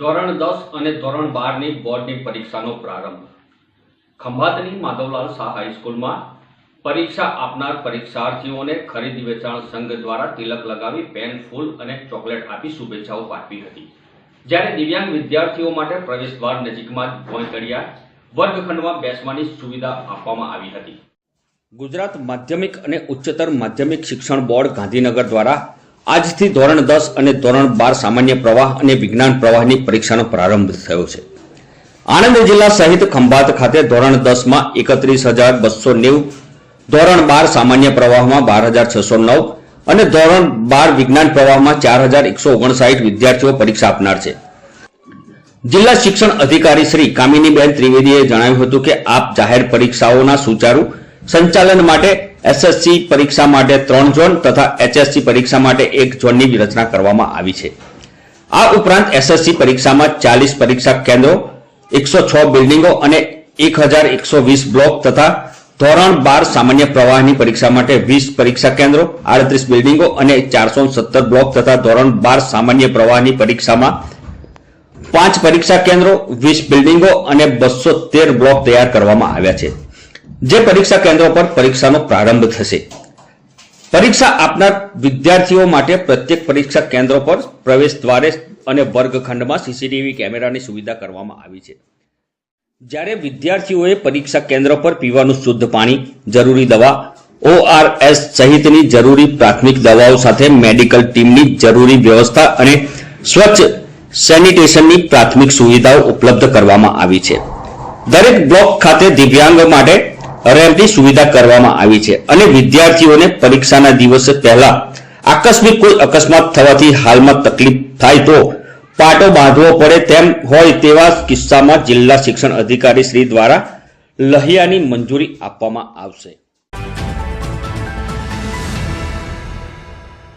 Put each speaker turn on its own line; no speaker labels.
ધોરણ દસ અને ધોરણ બારની બોર્ડની પરીક્ષાનો પ્રારંભ ખંભાતની માધવલાલ શાહ હાઈસ્કૂલમાં પરીક્ષા આપનાર પરીક્ષાર્થીઓને ખરીદ વેચાણ સંઘ દ્વારા તિલક લગાવી પેન ફૂલ અને ચોકલેટ આપી શુભેચ્છાઓ પાઠવી હતી જ્યારે દિવ્યાંગ વિદ્યાર્થીઓ માટે પ્રવેશદ્વાર નજીકમાં જ ભોંયતળિયા વર્ગખંડમાં બેસવાની સુવિધા આપવામાં આવી હતી
ગુજરાત માધ્યમિક અને ઉચ્ચતર માધ્યમિક શિક્ષણ બોર્ડ ગાંધીનગર દ્વારા આજથી ધોરણ દસ અને ધોરણ બાર સામાન્ય પ્રવાહ અને વિજ્ઞાન પ્રવાહની પરીક્ષાનો પ્રારંભ થયો છે આણંદ જિલ્લા સહિત ખંભાત ખાતે ધોરણ દસમાં એકત્રીસ હજાર બસો નેવું ધોરણ બાર સામાન્ય પ્રવાહમાં બાર હજાર છસો નવ અને ધોરણ બાર વિજ્ઞાન પ્રવાહમાં ચાર હજાર એકસો ઓગણસાઠ વિદ્યાર્થીઓ પરીક્ષા આપનાર છે જિલ્લા શિક્ષણ અધિકારી શ્રી કામિનીબેન ત્રિવેદીએ જણાવ્યું હતું કે આપ જાહેર પરીક્ષાઓના સુચારુ સંચાલન માટે એસએસસી પરીક્ષા માટે ત્રણ ઝોન તથા એચએસસી પરીક્ષા માટે એક ઝોનની રચના કરવામાં આવી છે આ ઉપરાંત એસએસસી પરીક્ષામાં ચાલીસ પરીક્ષા કેન્દ્રો એકસો છ બિલ્ડિંગો અને એક હજાર એકસો વીસ બ્લોક તથા ધોરણ બાર સામાન્ય પ્રવાહની પરીક્ષા માટે વીસ પરીક્ષા કેન્દ્રો આડત્રીસ બિલ્ડિંગો અને ચારસો સત્તર બ્લોક તથા ધોરણ બાર સામાન્ય પ્રવાહની પરીક્ષામાં પાંચ પરીક્ષા કેન્દ્રો વીસ બિલ્ડિંગો અને બસો તેર બ્લોક તૈયાર કરવામાં આવ્યા છે જે પરીક્ષા કેન્દ્રો પર પરીક્ષાનો પ્રારંભ થશે પરીક્ષા આપનાર વિદ્યાર્થીઓ માટે પ્રત્યેક પરીક્ષા કેન્દ્રો પર પ્રવેશ દ્વારે અને વર્ગખંડમાં સીસીટીવી કેમેરાની સુવિધા કરવામાં આવી છે જ્યારે વિદ્યાર્થીઓએ પરીક્ષા કેન્દ્ર પર પીવાનું શુદ્ધ પાણી જરૂરી દવા ઓઆરએસ સહિતની જરૂરી પ્રાથમિક દવાઓ સાથે મેડિકલ ટીમની જરૂરી વ્યવસ્થા અને સ્વચ્છ સેનિટેશનની પ્રાથમિક સુવિધાઓ ઉપલબ્ધ કરવામાં આવી છે દરેક બ્લોક ખાતે દિવ્યાંગ માટે અરેમની સુવિધા કરવામાં આવી છે અને વિદ્યાર્થીઓને પરીક્ષાના દિવસે પહેલા આકસ્મિક કોઈ અકસ્માત થવાથી હાલમાં તકલીફ થાય તો પાટો બાંધવો પડે તેમ હોય તેવા કિસ્સામાં જિલ્લા શિક્ષણ અધિકારી શ્રી દ્વારા લહિયાની મંજૂરી આપવામાં આવશે